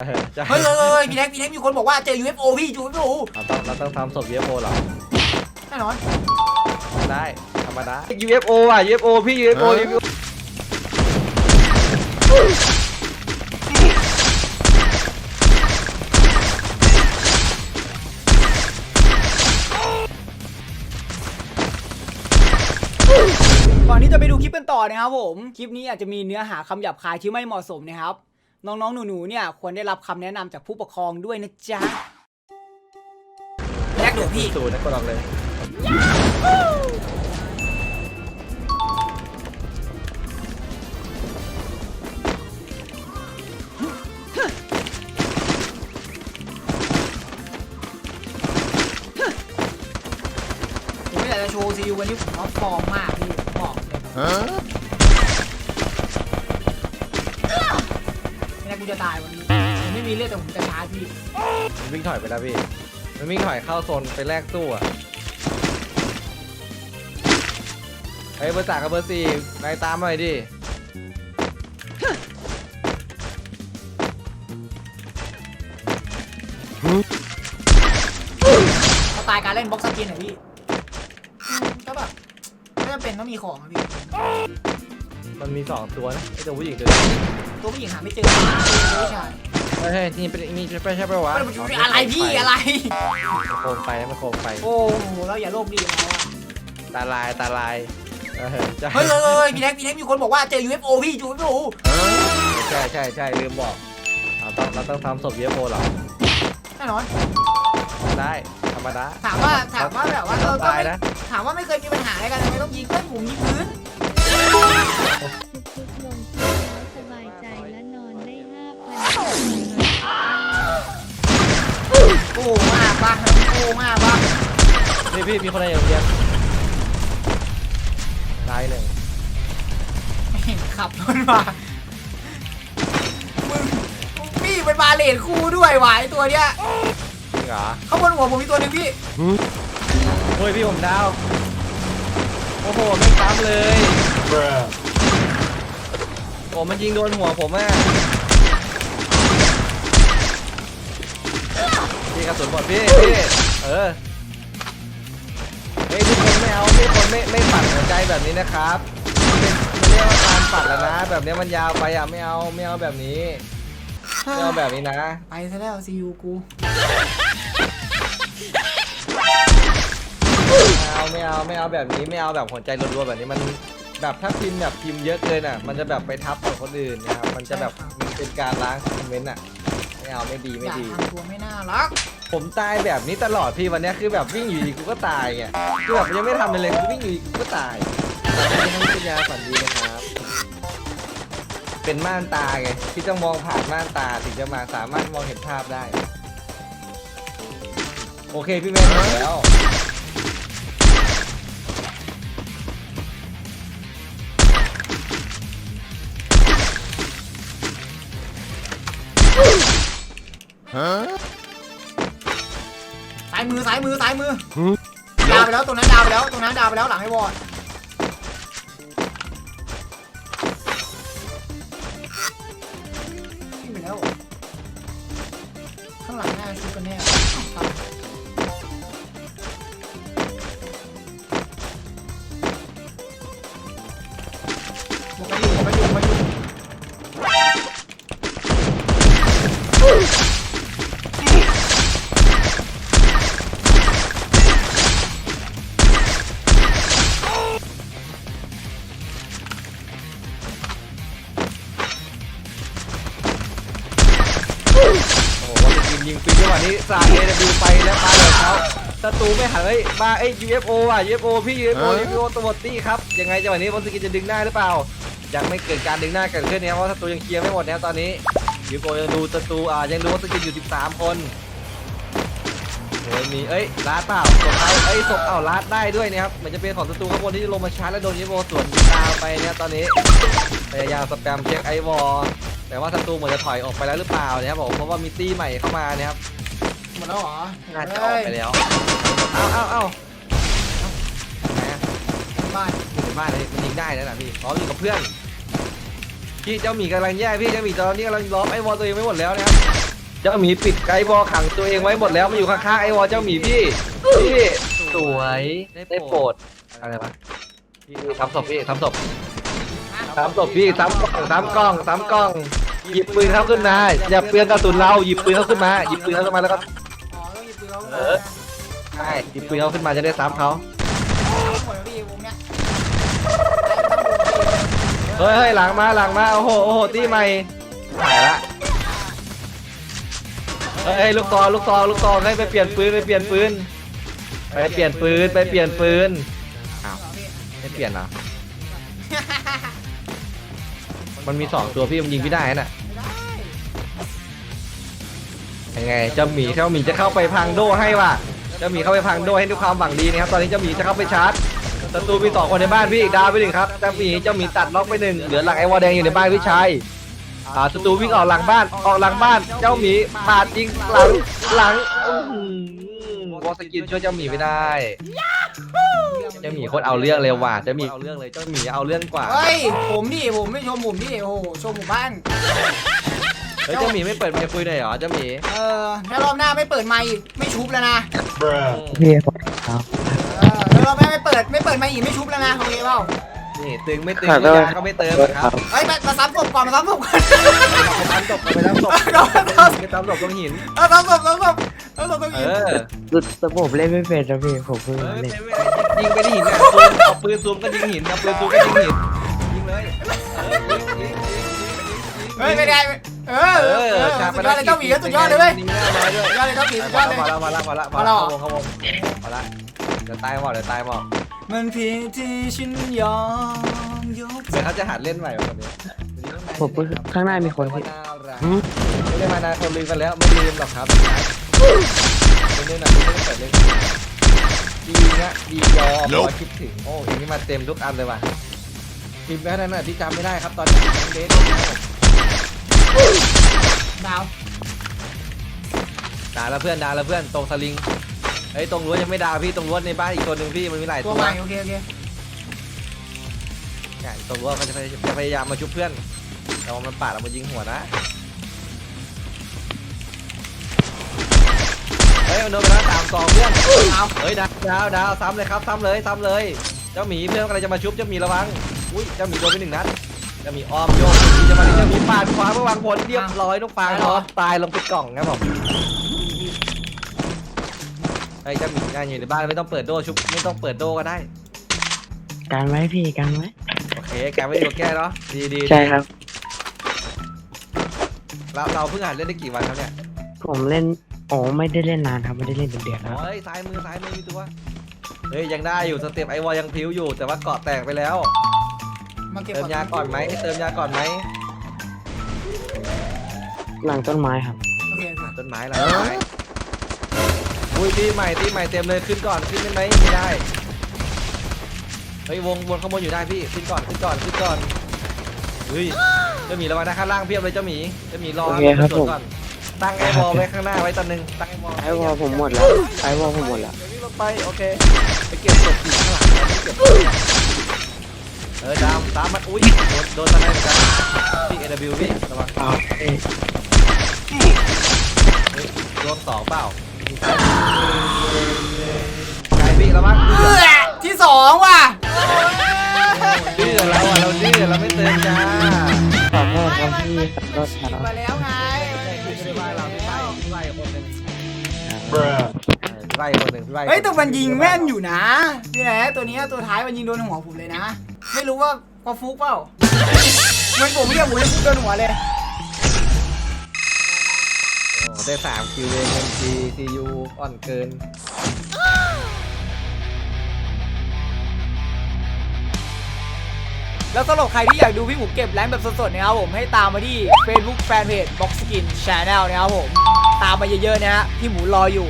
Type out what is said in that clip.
เออใช่เฮ้ยเฮ้ยเฮ้ยพี่แท็กพี่แท็กมีคนบอกว่าเจอ UFO พี่ UFO เราต้องเราต้องทำศพ UFO เหรอแน่นอนได้ธรรมดา UFO อะ UFO พี่ UFO UFO ก่อนที่จะไปดูคลิปกันต่อนะครับผม คลิปนี้อาจจะมีเนื้อหาคำหยาบคายที่ไม่เหมาะสมนะครับ น้องๆ หนูๆ เนี่ยควรได้รับคำแนะนำจากผู้ปกครองด้วยนะจ๊ะแรกเดี๋ยวพี่ศูนย์นะกดออกเลย ผมไม่อยากจะโชว์ซีอูวันนี้ผมว่าฟอร์มมากพี่ผมบอกเลยไตายวันนี้ผมไม่มีเลือดแต่ผมจะชาร์จพี่มันวิ่งถอยไปแล้วพี่ มันวิ่งถอยเข้าโซนไปแลกตู้อะเฮ้ยเบอร์สามกับเบอร์สี่นายตามมาหน่อยดิ สไตล์การเล่นบ็อกซ์สกินเหรอพี่อืมก็แบบไม่จำเป็นต้องมีของอะพี่ มันมีสองตัวนะไอ้ตัวผู้หญิงตัวนี้ตัวผู้หญิงหาไม่เจอตัวผู้ชายเฮ้ยนี่เป็นนี่ใช่ไหมใช่ไหมวะมันอยู่อะไรพี่อะไร มันโคมไปนะมันโคมไปโอ้โหเราอย่าโลภดีกับเราอะตาลายตาลายเออใช่เฮ้ยเฮ้ยเฮ้ยพี่แท็กพี่แท็กมีคนบอกว่าเจอ UFO พี่ UFO ใช่ใช่ใช่ลืมบอกเราต้องเราต้องทำศพ UFO เหรอแน่นอน ได้ธรรมดาถามว่าถามว่าแบบว่าเออก็ตายไม่นะถามว่าไม่เคยมีปัญหาอะไรกันทำไมต้องยิงก็ผมยิงพื้น ทุกๆลงทุนแล้วสบายใจและนอนได้ห้าพันโอ้มากบ้างทั้มากบ้างนี่พี่มีคนในโรงเรียนลายหนึ่งไม่เห็นขับรถมามึงพี่เป็นบาเลนคู่ด้วยวะไอตัวเนี้ยจริงเหรอข้างบนหัวผมมีตัวหนึ่งพี่เฮ้ยพี่ผมดาว โอ้โหไม่ซ้ำเลย โอ้มันยิงโดนหัวผมอะพี่กระสุนหมดพี่พี่เออเฮ้ยทุกคนไม่เอาทุกคนไม่ไม่ปัดหัวใจแบบนี้นะครับมันเป็นมันเรียกว่าการปัดแล้วนะ แบบนี้มันยาวไปอะไม่เอาไม่เอาแบบนี้ไม่เอาแบบนี้นะ ไปซะแล้วซีอูกูไม่เอาไม่เอาไม่เอาแบบนี้ไม่เอาแบบหัวใจรัวๆแบบนี้มัน แบบถ้าพิมพ์แบบพิมพ์เยอะเกินอะ มันจะแบบไปทับกับคนอื่นนะครับมันจะแบบมันเป็นการล้างคอมเมนต์อะไม่เอาไม่ดีอไม่ย่าดี ทำตัวไม่น่ารัก ผมตายแบบนี้ตลอดพี่วันเนี้ยคือแบบวิ่งอยู่ดีกูก็ตายไงคือแบบยังไม่ทำอะไรเลยกูวิ่งอยู่ดีกูก็ตายขอบคุณท่านพิยาฝันดีนะครับ เป็นม่านตาไงที่ต้องมองผ่านม่านตาถึงจะมาสามารถมองเห็นภาพได้ โอเคพี่แม่เห็นแล้ว ซ้ายมือซ้ายมือซ้ายมือดาวไปแล้วตรงนั้นดาวไปแล้วตรงนั้นดาวไปแล้วหลังไอ้วอดวิ่งไปแล้วข้างหลังหน้าชุดกันแน่ตาย ยิงฟรีจังหวะนี้สาด AW ไปแล้วมาเลยเขาศัตรูไม่หันเฮ้ยมาเอ้ย UFO อะ UFO พี่ UFO UFO ตัวหมดตี้ครับยังไงจังหวะนี้บอลสกินจะดึงได้หรือเปล่า ยังไม่เกิดการดึงหน้าเกิดขึ้นนะครับเพราะศัตรูยังเคลียร์ไม่หมดนะครับตอนนี้ UFO ยังดูศัตรูอ่ายังดูว่าสกินอยู่ 13 คนโอ้ยมีเอ้ยลาดเปล่าศพเอาเอ้ยศพเอาลาดได้ด้วยนะครับเหมือนจะเป็นของศัตรูข้างบนที่จะลงมาชาร์จแล้วโดน UFO สวนตามไปเนี่ยตอนนี้พยายามสแปมเช็คไอวอล แต่ว่าศัตรูเหมือนจะถอยออกไปแล้วหรือเปล่านะครับผมเพราะว่ามีตี้ใหม่เข้ามานะครับหมดแล้วเหรอน่าจะออกไปแล้วเอ้าเอ้าเอ้าเอ้าไหนอะบ้านอยู่ในบ้านเลยมันยิงได้แล้วนะพี่อ๋ออยู่กับเพื่อนพี่เจ้าหมีกำลังแย่พี่เจ้าหมีตอนนี้กำลังล้อมไอวอลตัวเองไม่หมดแล้วนะครับเจ้าหมีปิดไกด์บอลขังตัวเองไว้หมดแล้วมาอยู่ข้างๆไอ้วอลเจ้าหมีพี่พี่สวยได้โปรดอะไรวะพี่ทำศพพี่ทำศพ ทำศพพี่ทำกล้องทำกล้องทำกล้อง หยิบปืนเขาขึ้นมาอย่าเปลืองกระสุนเราหยิบปืนเขาขึ้นมาหยิบปืนเขาขึ้นมาแล้วก็อ๋อต้องหยิบปืนเขาเออใช่หยิบปืนเขาขึ้นมาจะได้ซ้ำเขาหมดแล้วพี่วงเนี้ยเฮ้ยเฮ้ยหลังมาหลังมาโอ้โหโอ้โหตีใหม่หายละเฮ้ยเฮ้ยลูกตอลูกตอลูกตอให้ไปเปลี่ยนปืนไปเปลี่ยนปืนไปเปลี่ยนปืนไปเปลี่ยนปืนอ้าวไม่เปลี่ยนเหรอ มันมีสองตัวพี่มันยิงพี่ได้น่ะยังไงเจ้าหมีเจ้าหมีจะเข้าไปพังโดให้ว่ะเจ้าหมีเข้าไปพังโดให้ด้วยความหวังดีนะครับตอนนี้เจ้าหมีจะเข้าไปชาร์จศัตรูมีสองคนในบ้านพี่ดาวไปหนึ่งครับเจ้าหมีเจ้าหมีตัดล็อกไปหนึ่งเหลือหลังไอ้วอแดงอยู่ในบ้านพี่ชายอ่าศัตรูวิ่งออกหลังบ้านออกหลังบ้าน เจ้าหมีปาดยิงหลังหลังอื้อหือวอสกินช่วยเจ้าหมีไม่ได้ เจ้าหมีโคตรเอาเรื่องเลยว่ะเจ้าหมีเอาเรื่องเลยเจ้าหมีเอาเรื่องกว่าเฮ้ยผมดิผมไม่ชมผมดิโอ้โหชมหมู่บ้านเฮ้ยเจ้าหมีไม่เปิดไมค์คุยหน่อยเหรอเจ้าหมีเออถ้ารอบหน้าไม่เปิดไมค์อีกไม่ชุบแล้วนะพี่ครับเออถ้ารอบหน้าไม่เปิดไม่เปิดไมค์อีกไม่ชุบแล้วนะโอเคเปล่า นี่ตึงไม่ตึงขอโทษยาก็ไม่เติมครับเฮ้ยมามาซ้ำศพก่อนมาซ้ำศพก่อนไปตามศพไปตามศพเอาเอาเอาไปตามศพตรงหินเอาซ้ำศพซ้ำศพซ้ำศพตรงเอนี้อแต่ผมเล่นไม่เป็นนะพี่ผมเพิ่งเอมาอเล่นยิงไปที่หินเนี่ยซูมเอาปืนซูมก็ยิงหินเอาปืนซูมก็ยิงหินยิงเลยเออยิงยิงยิงยิงยิงเฮ้ยไม่ได้เออเอเอออเออชาสุดยอดเลยเจ้าหมีสุดยอดเลยเว้ยยิงหน้าไม้ด้วยสุดยอดเลยเจ้าหมีสุดยอดเลยพอละพอละพอละพอละพอละเข้าวงเข้าวงพอละเดี๋ยวตายหมดเดี๋ยวตายหมด มันเพียงที่ฉันยอมยกเดี๋ยวเขาจะหัดเล่นใหม่แบบนี้ผมเพิ่งข้างหน้ามีคนพี่น่ารักหืมไม่ได้มานานคนลืมกันแล้วไม่ลืมหรอกครับเป็นเรื่องนั้นไม่ได้เปิดเล่นดีนะดียอพอคิดถึงโอ้ยนี่มาเต็มทุกอันเลยว่ะทีมแม่นั้นน่ะที่จำไม่ได้ครับตอนนี้เดทดาวดาแล้วเพื่อนดาแล้วเพื่อนตรงสลิง เฮ้ยตรงรั้วยังไม่ดาวพี่ตรงรั้วในบ้านอีกตัวหนึ่งพี่มันมีหลายตัตัววใหม่โอเคโอเคใช่ตรงรั้วมันจะพยายามจะพยายามมาชุบเพื่อนแต่ว่ามันปาดเรามายิงหัวนะเฮ้ยมันโดนไปแล้วสามสองเพื่อนดาวเฮ้ยดาวดาวดาวซ้ำเลยครับซ้ำเลยซ้ำเลย เจ้าหมีเพื่อนกำลังจะมาชุบเจ้าหมีระวังอุ้ยเจ้าหมีโดนไปหนึ่งนัดเจ้าหมีออมโยกจะมาเจ้าหมีปาดขวาเพื่อวางผลเรียบร้อยน้องฟางนอนตายลงไปกล่องครับผม ไอ้ยเจ้าหมีงานอยู่ในบ้านไม่ต้องเปิดโดชุบไม่ต้องเปิดโดก็ได้ การไว้พี่การไว้โอเคแกไม่ดีกว่าแกเนาะดีดีใช่ครับ เราเราเพิ่งหัดเล่นได้กี่วันครับเนี่ยผมเล่นโอ้ไม่ได้เล่นนานครับไม่ได้เล่นเป็นเดือนแล้วเฮ้ยซ้ายมือซ้ายมือมีตัวเฮ้ยยังได้อยู่สเต็ปไอวอลยังพริ้วอยู่แต่ว่าเกาะแตกไปแล้ว มาเก็บเติมยาก่อนไหมเติมยาก่อนไหมหลังต้นไม้ครับโอเคโอเคต้นไม้หลังต้นไม้ อุ้ยตีใหม่ตีใหม่เต็มเลยขึ้นก่อนขึ้นได้ไหมไม่ได้เฮ้ยวงวนข้างบนอยู่ได้พี่ขึ้นก่อนขึ้นก่อนขึ้นก่อนเฮ้ยเจ้าหมีระวังนะข้างล่างเพียบเลยเจ้าหมีเจ้าหมีรอโอเคครับสวนก่อนตั้งไอ้บอลไว้ข้างหน้าไว้ตอนหนึงตั้งไอ้บอลไอ้วอลผมหมดแล้วไอ้วอลผมหมดแล้ว เดี๋ยววิ่งลงไปโอเคไปเก็บศพผีข้างหลังนะไม่เก็บเออดามตามมันอุ้ยโดนโดนอะไรเหมือนกันพี่เอ็นบิวพี่ระวังอ้าวเอ้ยเฮ้ยโดนสองเปล่า ไก่พี่ระวังเอื้อที่สองว่ะ ดื้อเราอะเราดื้อเราไม่เตือนจ้าขอโทษครับพี่ขอโทษครับมาแล้วไงพี่ไม่ได้ไหว้เราพี่ไหว้พี่ไหว้คนหนึ่งไหว้คนหนึ่งพี่ไหว้เฮ้ยแต่มันยิงแม่นอยู่นะพี่ไหนตัวเนี้ยตัวท้ายมันยิงโดนหัวผมเลยนะ ไม่รู้ว่าก็ฟุกเปล่าเหมันผมเรียกผมยังฟุกโดนหัวเลย ได้สามคิวเองเอ็มจีซียูอ่อนเกิน แล้วสำหรับใครที่อยากดูพี่หมูเก็บแรงแบบสดๆนะครับผมให้ตามมาที่ Facebook Fanpage Box Skin Channel นะครับผม ตามมาเยอะๆนะฮะพี่หมูรออยู่